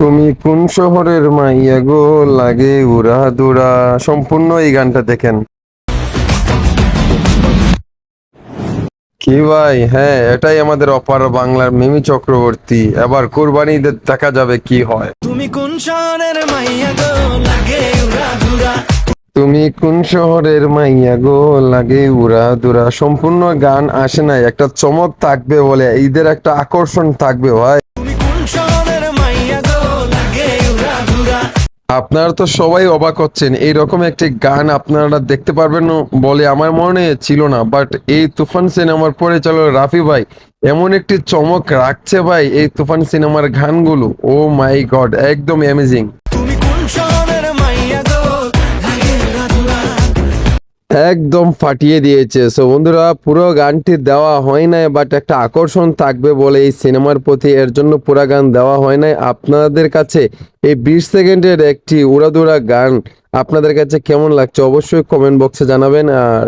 তুমি কোন শহরের মাইয়া গো? লাগে উড়া দুরা সম্পূর্ণ এই গানটা দেখেন। কি ভাই? হ্যাঁ এটাই আমাদের অপার বাংলার মিমি চক্রবর্তী। এবার কোরবানি দেখা যাবে কি হয়। তুমি কোন শহরের মাইয়া গো? লাগে উড়া ধুরা তুমি কোন শহরের মাইয়া গো? লাগে উড়া দুরা সম্পূর্ণ গান আসে নাই। একটা চমক থাকবে বলে ঈদের একটা আকর্ষণ থাকবে ভাই। আপনারা তো সবাই অবাক হচ্ছেন। এইরকম একটি গান আপনারা দেখতে পারবেন বলে আমার মনে ছিল না বাট এই তুফান সিনেমার পরে চলো রাফি ভাই এমন একটি চমক রাখছে ভাই এই তুফান সিনেমার গানগুলো। ও মাই গড একদম অ্যামেজিং একদম ফাটিয়ে দিয়েছে। সো বন্ধুরা, পুরো গানটি দেওয়া হয় নাই বাট একটা আকর্ষণ থাকবে বলে এই সিনেমার প্রতি এর জন্য পুরো গান দেওয়া হয় নাই। আপনাদের কাছে এই বিশ সেকেন্ডের একটি উড়াদুড়া গান আপনাদের কাছে কেমন লাগছে অবশ্যই কমেন্ট বক্সে জানাবেন, আর